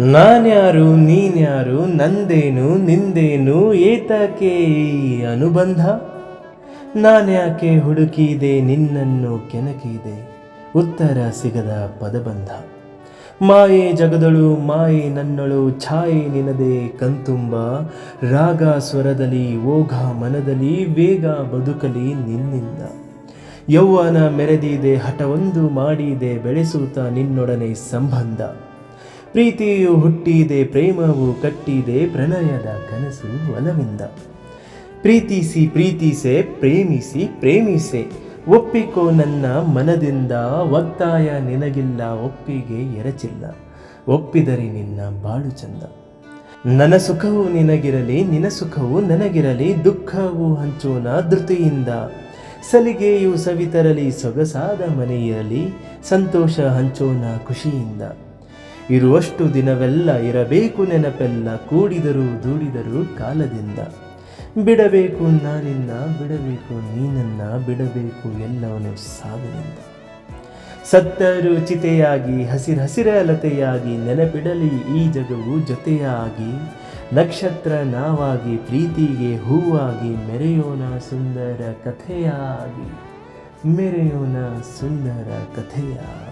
ನಾನ್ಯಾರು, ನೀನ್ಯಾರು, ನಂದೇನು, ನಿಂದೇನು, ಏತಕ್ಕೆ ಅನುಬಂಧ? ನಾನ್ಯಾಕೆ ಹುಡುಕಿದೆ ನಿನ್ನನ್ನು ಕೆನಕಿದೆ ಉತ್ತರ ಸಿಗದ ಪದಬಂಧ. ಮಾಯೆ ಜಗದಳು, ಮಾಯೆ ನನ್ನಳು, ಛಾಯೆ ನಿನದೆ ಕಂತುಂಬ. ರಾಗ ಸ್ವರದಲ್ಲಿ, ಓಘ ಮನದಲ್ಲಿ, ವೇಗ ಬದುಕಲಿ ನಿನ್ನಿಂದ. ಯೌವನ ಮೆರೆದಿದೆ ಹಠವೊಂದು ಮಾಡಿದೆ ಬೆಳೆಸುತ್ತ ನಿನ್ನೊಡನೆ ಸಂಬಂಧ. ಪ್ರೀತಿಯು ಹುಟ್ಟಿದೆ, ಪ್ರೇಮವು ಕಟ್ಟಿದೆ, ಪ್ರಣಯದ ಕನಸು ಒಲವಿಂದ. ಪ್ರೀತಿಸಿ, ಪ್ರೀತಿಸೆ, ಪ್ರೇಮಿಸಿ, ಪ್ರೇಮಿಸೆ. ಒಪ್ಪಿಕೋ ನನ್ನ ಮನದಿಂದ, ಒತ್ತಾಯ ನಿನಗಿಲ್ಲ, ಒಪ್ಪಿಗೆ ಎರಚಿಲ್ಲ. ಒಪ್ಪಿದರೆ ನಿನ್ನ ಬಾಳು ಚಂದ. ನನ್ನ ಸುಖವು ನಿನಗಿರಲಿ, ನಿನ್ನ ಸುಖವು ನನಗಿರಲಿ, ದುಃಖವು ಹಂಚೋಣ ಧೃತಿಯಿಂದ. ಸಲಿಗೆಯು ಸವಿತರಲಿ, ಸೊಗಸಾದ ಮನೆಯಿರಲಿ, ಸಂತೋಷ ಹಂಚೋಣ ಖುಷಿಯಿಂದ. ಇರುವಷ್ಟು ದಿನವೆಲ್ಲ ಇರಬೇಕು ನೆನಪೆಲ್ಲ ಕೂಡಿದರು ದೂಡಿದರು ಕಾಲದಿಂದ. ಬಿಡಬೇಕು ನಾನಿನ್ನ, ಬಿಡಬೇಕು ನೀನನ್ನ, ಬಿಡಬೇಕು ಎಲ್ಲವನು ಸಾವಿನಿಂದ ಸತ್ತರು ಚಿತೆಯಾಗಿ, ಹಸಿರ ಲತೆಯಾಗಿ, ನೆನಪಿಡಲಿ ಈ ಜಗವು ಜೊತೆಯಾಗಿ. ನಕ್ಷತ್ರ ನಾವಾಗಿ, ಪ್ರೀತಿಗೆ ಹೂವಾಗಿ ಮೆರೆಯೋಣ ಸುಂದರ ಕಥೆಯಾಗಿ. ಮೆರೆಯೋಣ ಸುಂದರ ಕಥೆಯಾಗಿ.